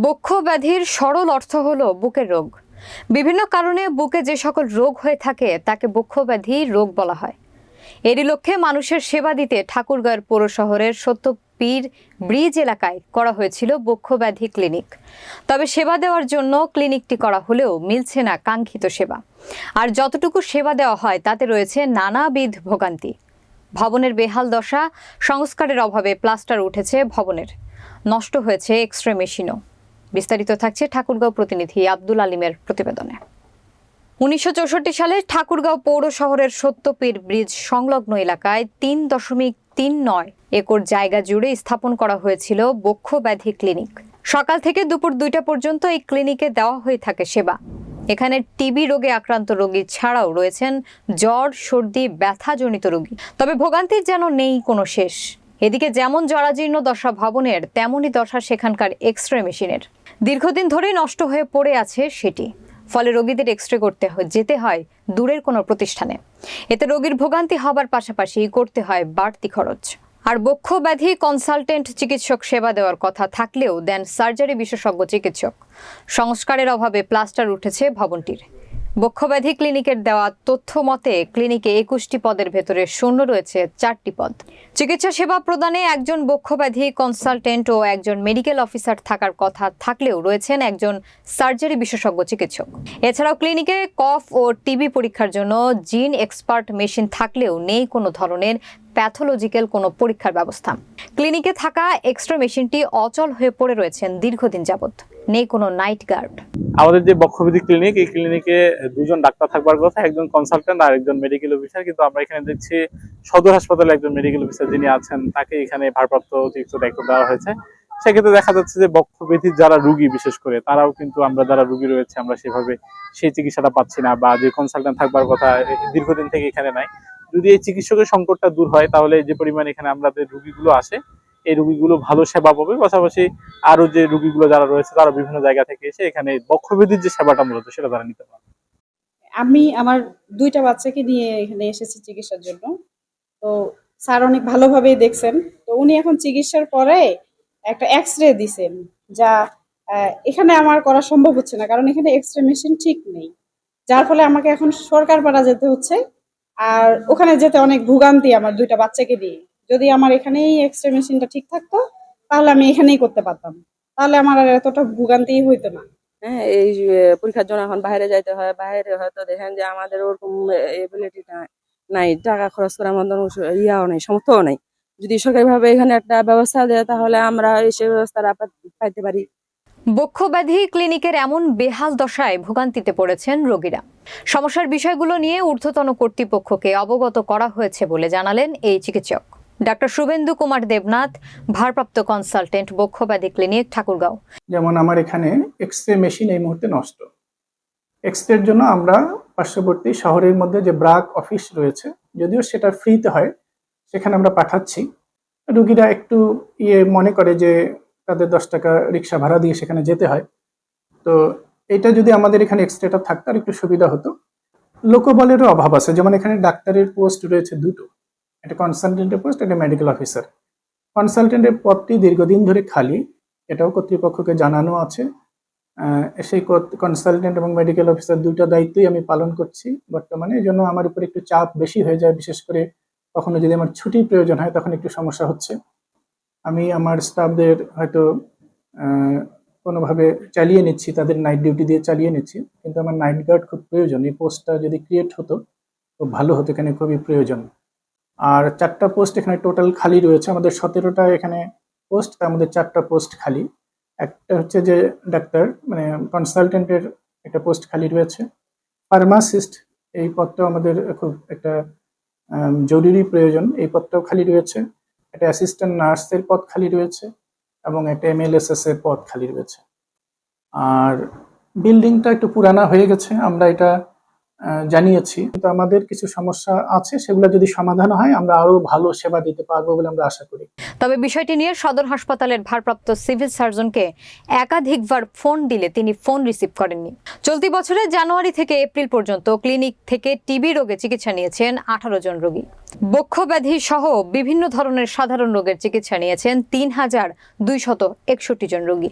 বক্ষ ব্যাধির সরল অর্থ হলো বুকের রোগ। বিভিন্ন কারণে বুকে যে সকল রোগ হয়ে থাকে, তাকে বক্ষ ব্যাধি রোগ বলা হয়। এরই লক্ষ্যে মানুষের সেবা দিতে ঠাকুরগাঁওয়ের পৌর শহরের সত্যপীর ব্রিজ এলাকায় করা হয়েছিল বক্ষ ব্যাধি ক্লিনিক। তবে সেবা দেওয়ার জন্য ক্লিনিকটি করা হলেও মিলছে না কাঙ্ক্ষিত সেবা। আর যতটুকু সেবা দেওয়া হয়, তাতে রয়েছে নানাবিধ ভোগান্তি। ভবনের বেহাল দশা, সংস্কারের অভাবে প্লাস্টার উঠেছে ভবনের। নষ্ট হয়েছে এক্স রে মেশিনও। বিস্তারিত থাকছে ঠাকুরগাঁও প্রতিনিধি আব্দুল আলিমের প্রতিবেদনে। উনিশশো চৌষট্টি সালে ঠাকুরগাঁও পৌর শহরের সত্যপীর ব্রিজ সংলগ্ন এলাকায় তিন দশমিক তিন নয় একর জায়গা জুড়ে স্থাপন করা হয়েছিল বক্ষ ব্যাধি ক্লিনিক। সকাল থেকে দুপুর দুইটা পর্যন্ত এই ক্লিনিকে দেওয়া হয়ে থাকে সেবা। এখানে টিবি রোগে আক্রান্ত রোগী ছাড়াও রয়েছেন জ্বর, সর্দি, ব্যথাজনিত রোগী। তবে ভোগান্তির যেন নেই কোনো শেষ। এদিকে যেমন জরাজীর্ণ দশা ভবনের, তেমনই দশা সেখানকার এক্স রে মেশিনের দীর্ঘদিন ধরেই নষ্ট হয়ে পড়ে আছে সেটি। ফলে রোগীদের এক্স রে করতে যেতে হয় দূরের কোনো প্রতিষ্ঠানে। এতে রোগীর ভোগান্তি হবার পাশাপাশি করতে হয় বাড়তি খরচ। আর বক্ষ ব্যাধি কনসালটেন্ট চিকিৎসক সেবা দেওয়ার কথা থাকলেও দেন সার্জারি বিশেষজ্ঞ চিকিৎসক। সংস্কারের অভাবে প্লাস্টার উঠেছে ভবনটির। বক্ষব্যাধি ক্লিনিকের দেওয়া তথ্য মতে, ক্লিনিকে একুশটি পদের ভেতরে শূন্য রয়েছে চারটি পদ। চিকিৎসা সেবা প্রদানে একজন বক্ষব্যাধি কনসালটেন্ট ও একজন মেডিকেল অফিসার থাকার কথা থাকলেও রয়েছেন একজন সার্জারি বিশেষজ্ঞ চিকিৎসক। এছাড়াও ক্লিনিকে কফ ও টিবি পরীক্ষার জন্য জিন এক্সপার্ট মেশিন থাকলেও নেই কোনো ধরনের প্যাথোলজিক্যাল কোনো পরীক্ষার ব্যবস্থা। ক্লিনিকে থাকা এক্সট্রা মেশিনটি অচল হয়ে পড়ে রয়েছেন দীর্ঘদিন যাবৎ। নেই কোনো নাইট গার্ড আমাদের যে বক্ষবিধি ক্লিনিক, এই ক্লিনিকে দুজন ডাক্তার থাকবার কথা, একজন কনসালটেন্ট আর একজন মেডিকেল অফিসার কিন্তু আমরা এখানে দেখছি সদর হাসপাতালে একজন মেডিকেল অফিসার যিনি আছেন, তাকে এখানে ভারপ্রাপ্ত অতিরিক্ত দায়িত্ব দেওয়া হয়েছে। সেক্ষেত্রে দেখা যাচ্ছে যে বক্ষব্যাধির যারা রুগী বিশেষ করে, তারাও কিন্তু আমরা যারা রুগী রয়েছে, আমরা সেভাবে সেই চিকিৎসাটা পাচ্ছি না বা যে কনসালটেন্ট থাকবার কথা দীর্ঘদিন থেকে এখানে নাই। যদি এই চিকিৎসকের সংকটটা দূর হয়, তাহলে যে পরিমাণ এখানে আমাদের রুগীগুলো আসে এই রুগীগুলো ভালো সেবা পাবে। পাশাপাশি আরও যে রুগীগুলো যারা রয়েছে, তারা বিভিন্ন জায়গা থেকে এসে এখানে বক্ষব্যাধির যে সেবাটা মূলত, সেটা তারা নিতে পারে আমি আমার দুইটা বাচ্চাকে নিয়ে এখানে এসেছি চিকিৎসার জন্য। তো স্যার অনেক ভালোভাবেই দেখছেন। তো উনি এখন চিকিৎসার পরে একটা এক্স রে দিছেন যা এখানে আমার করা সম্ভব হচ্ছে না, কারণ এখানে এক্স রে মেশিন ঠিক নেই। যার ফলে আমাকে এখন সরকার পাড়া যেতে হচ্ছে। আর ওখানে যেতে অনেক ভোগান্তি আমার দুইটা বাচ্চাকে দিয়ে। যদি আমার এখানেই এক্স রে মেশিনটা ঠিক থাকতো, তাহলে আমি এখানেই করতে পারতাম। তাহলে আমার আর এতটা ভোগান্তি হইতো না। হ্যাঁ এই পরীক্ষার জন্য এখন বাইরে যাইতে হয়, বাইরে হয়তো দেখেন যে আমাদের ওরকম এবিলিটিটা নাই, টাকা খরচ করার মতন ইয়াও নেই সামর্থ্যও নেই। যদি সরকারিভাবে এখানে একটা ব্যবস্থা দেয়, তাহলে আমরা এই সে ব্যবস্থাটা পাইতে পারি। বক্ষব্যাধি ক্লিনিকের এমন বেহাল দশায় ভোগান্তিতে পড়েছেন রোগীরা। সমস্যার বিষয়গুলো নিয়ে ঊর্ধ্বতন কর্তৃপক্ষকে অবগত করা হয়েছে বলে জানালেন এই চিকিৎসক। ডাক্তার শুভেন্দু কুমার দেবনাথ, ভারপ্রাপ্ত কনসালটেন্ট বক্ষব্যাধি ক্লিনিক, ঠাকুরগাঁও। যেমন আমার এখানে এক্স রে মেশিন এই মুহূর্তে নষ্ট। এক্স রের জন্য আমরা পার্শ্ববর্তী শহরের মধ্যে যে ব্রাক অফিস রয়েছে, যদিও সেটা ফ্রিতে হয়, সেখানে আমরা পাঠাচ্ছি। রুগীরা একটু ইয়ে মনে করে যে তাদের দশ টাকা রিক্সা ভাড়া দিয়ে সেখানে যেতে হয়। তো এটা যদি আমাদের এখানে এক্স রেটা থাকতো আর একটু সুবিধা হতো। লোকবলেরও অভাব আছে, যেমন এখানে ডাক্তারের পোস্ট রয়েছে দুটো। একটা কনসালটেন্টের পোস্ট একটা মেডিকেল অফিসার কনসালটেন্টের পদটি দীর্ঘদিন ধরে খালি, এটাও কর্তৃপক্ষকে জানানো আছে। সেই কনসালটেন্ট এবং মেডিকেল অফিসার দুটো দায়িত্বই আমি পালন করছি বর্তমানে। এই জন্য আমার উপর একটু চাপ বেশি হয়ে যায়, বিশেষ করে কখনো যদি আমার ছুটির প্রয়োজন হয়, তখন একটু সমস্যা হচ্ছে। আমি আমার স্টাফদের হয়তো কোনোভাবে চালিয়ে নিচ্ছি, তাদের নাইট ডিউটি দিয়ে চালিয়ে নিচ্ছি, কিন্তু আমার নাইট গার্ড খুব প্রয়োজন। এই পোস্টটা যদি ক্রিয়েট হতো, খুব ভালো হতো, এখানে খুবই প্রয়োজন। আর চারটা পোস্ট এখানে টোটাল খালি রয়েছে। আমাদের সতেরোটা এখানে পোস্ট তার মধ্যে চারটা পোস্ট খালি। একটা হচ্ছে যে ডাক্তার মানে কনসালটেন্টের একটা পোস্ট খালি রয়েছে। ফার্মাসিস্ট এই পদটাও আমাদের খুব একটা জরুরি প্রয়োজন। এই পদটাও খালি রয়েছে। একটা অ্যাসিস্ট্যান্ট নার্সের পদ খালি রয়েছে এবং একটা এমএলএসএস এর পদ খালি রয়েছে। আর বিল্ডিংটা একটু পুরানা হয়ে গেছে, আমরা এটা জানিয়েছি। কিন্তু আমাদের কিছু সমস্যা আছে, সেগুলো যদি সমাধান হয়, আমরা আরও ভালো সেবা দিতে পারব বলে আমরা আশা করি। তবে বিষয়টি নিয়ে সদর হাসপাতালের ভারপ্রাপ্ত সিভিল সার্জনকে একাধিকবার ফোন দিলে তিনি ফোন রিসিভ করেননি। চলতি বছরের জানুয়ারি থেকে এপ্রিল পর্যন্ত ক্লিনিক থেকে টিবি রোগে চিকিৎসা নিয়েছেন আঠারো জন রোগী। বক্ষব্যাধি সহ বিভিন্ন ধরনের সাধারণ রোগের চিকিৎসা নিয়েছেন তিন হাজার দুইশত একষট্টি জন রোগী।